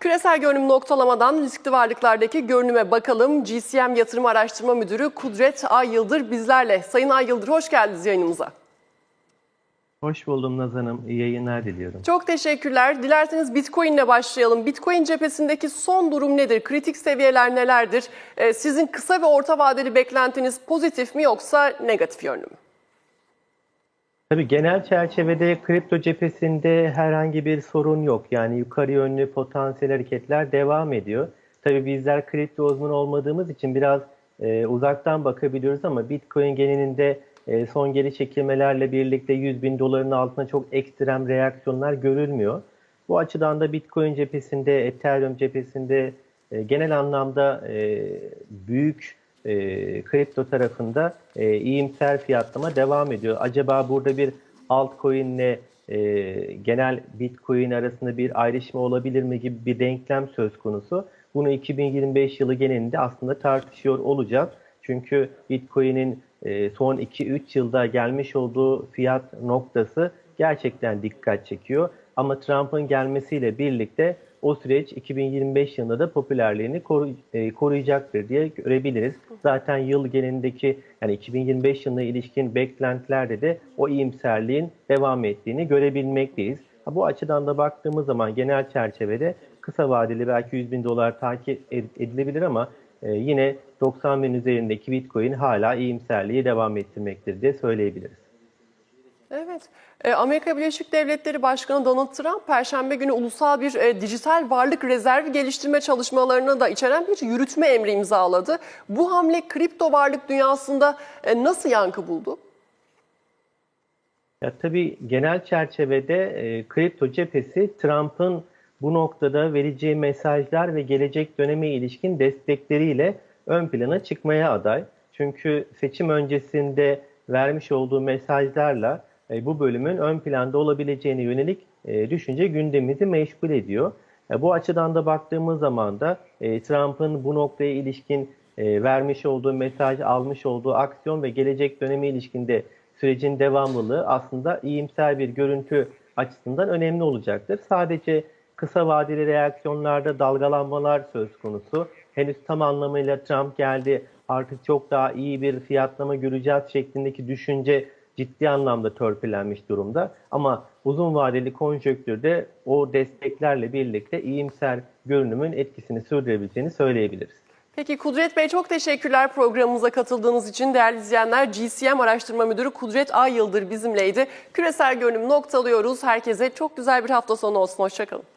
Küresel görünüm noktalamadan riskli varlıklardaki görünüme bakalım. GCM Yatırım Araştırma Müdürü Kudret Ay Yıldır bizlerle. Sayın Ay Yıldır hoş geldiniz yayınımıza. Hoş buldum Naz Hanım. İyi yayınlar diliyorum. Çok teşekkürler. Dilerseniz Bitcoin ile başlayalım. Bitcoin cephesindeki son durum nedir? Kritik seviyeler nelerdir? Ee, Sizin kısa ve orta vadeli beklentiniz pozitif mi yoksa negatif yönlü mü? Tabii genel çerçevede kripto cephesinde herhangi bir sorun yok. Yani yukarı yönlü potansiyel hareketler devam ediyor. Tabii bizler kripto uzmanı olmadığımız için biraz e, uzaktan bakabiliyoruz ama Bitcoin genelinde e, son geri çekilmelerle birlikte 100 bin doların altına çok ekstrem reaksiyonlar görülmüyor. Bu açıdan da Bitcoin cephesinde, Ethereum cephesinde e, genel anlamda e, büyük e, kripto tarafında e, iyimser fiyatlama devam ediyor. Acaba burada bir altcoin ile e, genel Bitcoin arasında bir ayrışma olabilir mi gibi bir denklem söz konusu. Bunu 2025 yılı genelinde aslında tartışıyor olacağız. Çünkü Bitcoin'in e, son 2-3 yılda gelmiş olduğu fiyat noktası gerçekten dikkat çekiyor. Ama Trump'ın gelmesiyle birlikte o süreç 2025 yılında da popülerliğini koru, e, koruyacaktır diye görebiliriz. Zaten yıl genelindeki yani 2025 yılına ilişkin beklentilerde de o iyimserliğin devam ettiğini görebilmekteyiz. Ha, bu açıdan da baktığımız zaman genel çerçevede kısa vadeli belki 100 bin dolar takip ed- edilebilir ama e, yine 90 bin üzerindeki Bitcoin hala iyimserliği devam ettirmektir diye söyleyebiliriz. Evet. Ee, Amerika Birleşik Devletleri Başkanı Donald Trump Perşembe günü ulusal bir e, dijital varlık rezervi geliştirme çalışmalarını da içeren bir yürütme emri imzaladı. Bu hamle kripto varlık dünyasında e, nasıl yankı buldu? Ya tabii genel çerçevede e, kripto cephesi Trump'ın bu noktada vereceği mesajlar ve gelecek döneme ilişkin destekleriyle ön plana çıkmaya aday. Çünkü seçim öncesinde vermiş olduğu mesajlarla e, bu bölümün ön planda olabileceğine yönelik e, düşünce gündemimizi meşgul ediyor. E, bu açıdan da baktığımız zaman da e, Trump'ın bu noktaya ilişkin e, vermiş olduğu mesaj, almış olduğu aksiyon ve gelecek döneme ilişkinde sürecin devamlılığı aslında iyimser bir görüntü açısından önemli olacaktır. Sadece kısa vadeli reaksiyonlarda dalgalanmalar söz konusu. Henüz tam anlamıyla Trump geldi artık çok daha iyi bir fiyatlama göreceğiz şeklindeki düşünce ciddi anlamda törpülenmiş durumda. Ama uzun vadeli konjonktürde o desteklerle birlikte iyimser görünümün etkisini sürdürebileceğini söyleyebiliriz. Peki Kudret Bey çok teşekkürler programımıza katıldığınız için. Değerli izleyenler GCM Araştırma Müdürü Kudret Ay Yıldır bizimleydi. Küresel görünüm noktalıyoruz. Herkese çok güzel bir hafta sonu olsun. Hoşçakalın.